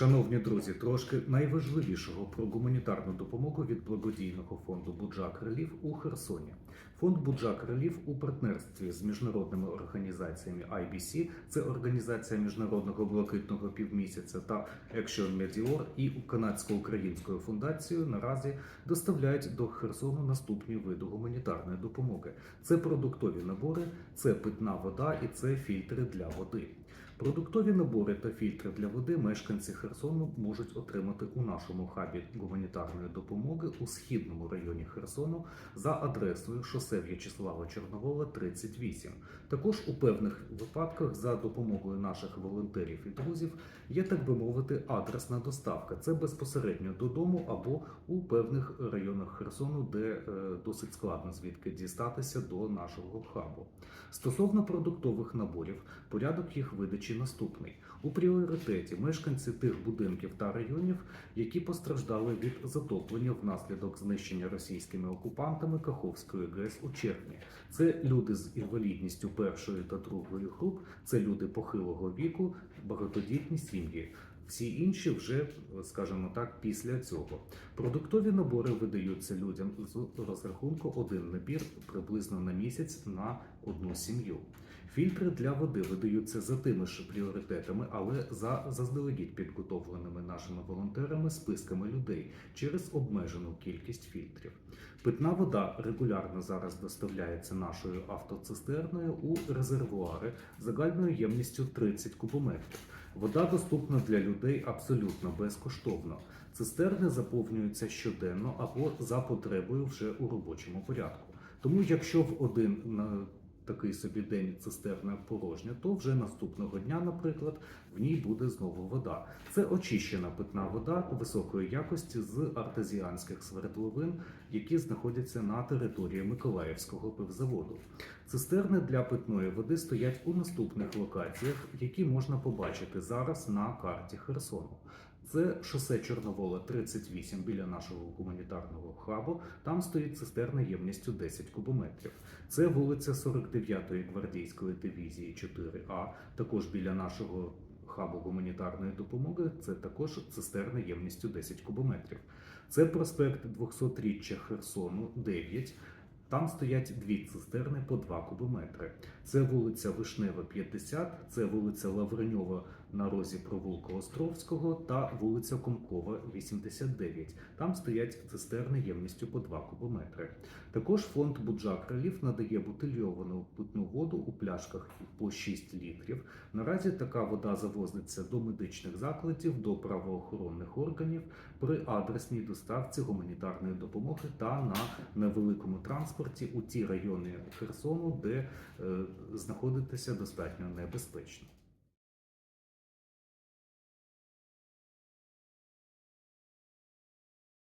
Шановні друзі, трошки найважливішого про гуманітарну допомогу від благодійного фонду Буджак Реліф у Херсоні. Фонд Буджак Реліф у партнерстві з міжнародними організаціями IBC, це організація міжнародного блакитного півмісяця та Action Meteor і канадсько-українською фундацією наразі доставляють до Херсону наступні види гуманітарної допомоги: це продуктові набори, це питна вода і це фільтри для води. Продуктові набори та фільтри для води мешканці Херсону можуть отримати у нашому хабі гуманітарної допомоги у східному районі Херсону за адресою шосе В'ячеслава Чорновола, 38. Також у певних випадках за допомогою наших волонтерів і друзів є, так би мовити, адресна доставка. Це безпосередньо додому або у певних районах Херсону, де е, досить складно звідки дістатися до нашого хабу. Стосовно продуктових наборів, порядок їх видачі наступний. У пріоритеті мешканці тих будинків та районів, які постраждали від затоплення внаслідок знищення російськими окупантами Каховської ГЕС у червні. Це люди з інвалідністю першої та другої груп, це люди похилого віку, багатодітні сім'ї. Всі інші вже, скажімо так, після цього. Продуктові набори видаються людям з розрахунку один набір приблизно на місяць на одну сім'ю. Фільтри для води видаються за тими ж пріоритетами, але за заздалегідь підготовленими нашими волонтерами списками людей через обмежену кількість фільтрів. Питна вода регулярно зараз доставляється нашою автоцистерною у резервуари загальною ємністю 30 кубометрів. Вода доступна для людей абсолютно безкоштовно. Цистерни заповнюються щоденно або за потребою вже у робочому порядку. Тому, якщо в один такий собі день цистерна порожня, то вже наступного дня, наприклад, в ній буде знову вода. Це очищена питна вода високої якості з артезіанських свердловин, які знаходяться на території Миколаївського пивзаводу. Цистерни для питної води стоять у наступних локаціях, які можна побачити зараз на карті Херсону. Це шосе Чорновола 38 біля нашого гуманітарного хабу. Там стоїть цистерна ємністю 10 кубометрів. Це вулиця 49-ї гвардійської дивізії 4А, також біля нашого хабу гуманітарної допомоги. Це також цистерна ємністю 10 кубометрів. Це проспект 200-річчя Херсону 9. Там стоять дві цистерни по 2 кубометри. Це вулиця Вишнева, 50, це вулиця Лавреньова на розі провулка Островського та вулиця Комкова, 89. Там стоять цистерни ємністю по 2 кубометри. Також фонд Буджак Реліф надає бутильовану питну воду у пляшках по 6 літрів. Наразі така вода завозиться до медичних закладів, до правоохоронних органів при адресній доставці гуманітарної допомоги та на невеликому транспорті у ті райони Херсону, де е, знаходитися достатньо небезпечно.